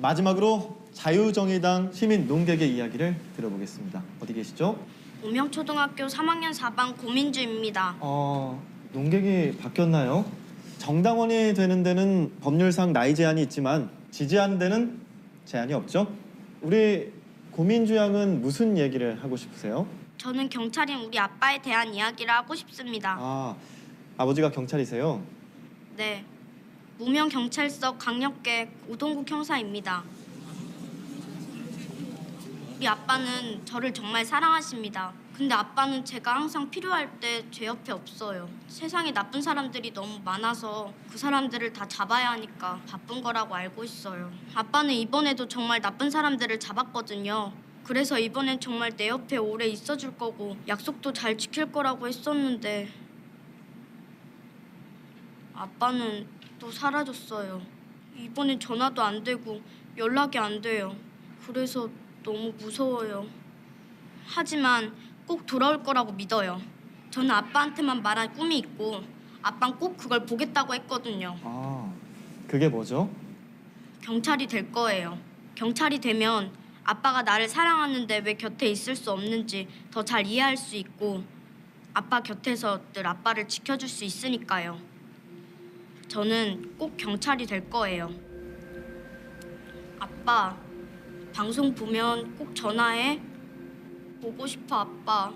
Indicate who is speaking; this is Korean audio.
Speaker 1: 마지막으로 자유정의당 시민 농객의 이야기를 들어보겠습니다. 어디 계시죠?
Speaker 2: 우명초등학교 3학년 4반 고민주입니다.
Speaker 1: 어, 농객이 바뀌었나요? 정당원이 되는 데는 법률상 나이 제한이 있지만 지지하는 데는 제한이 없죠? 우리 고민주 양은 무슨 얘기를 하고 싶으세요?
Speaker 2: 저는 경찰인 우리 아빠에 대한 이야기를 하고 싶습니다.
Speaker 1: 아, 아버지가 경찰이세요?
Speaker 2: 네. 무명 경찰서 강력계 오동국 형사입니다. 우리 아빠는 저를 정말 사랑하십니다. 근데 아빠는 제가 항상 필요할 때 제 옆에 없어요. 세상에 나쁜 사람들이 너무 많아서 그 사람들을 다 잡아야 하니까 바쁜 거라고 알고 있어요. 아빠는 이번에도 정말 나쁜 사람들을 잡았거든요. 그래서 이번엔 정말 내 옆에 오래 있어줄 거고 약속도 잘 지킬 거라고 했었는데 아빠는 또 사라졌어요. 이번엔 전화도 안 되고 연락이 안 돼요. 그래서 너무 무서워요. 하지만 꼭 돌아올 거라고 믿어요. 저는 아빠한테만 말한 꿈이 있고 아빠는 꼭 그걸 보겠다고 했거든요.
Speaker 1: 아, 그게 뭐죠?
Speaker 2: 경찰이 될 거예요. 경찰이 되면 아빠가 나를 사랑하는데 왜 곁에 있을 수 없는지 더 잘 이해할 수 있고 아빠 곁에서 늘 아빠를 지켜줄 수 있으니까요. 저는 꼭 경찰이 될 거예요. 아빠, 방송 보면 꼭 전화해. 보고 싶어, 아빠.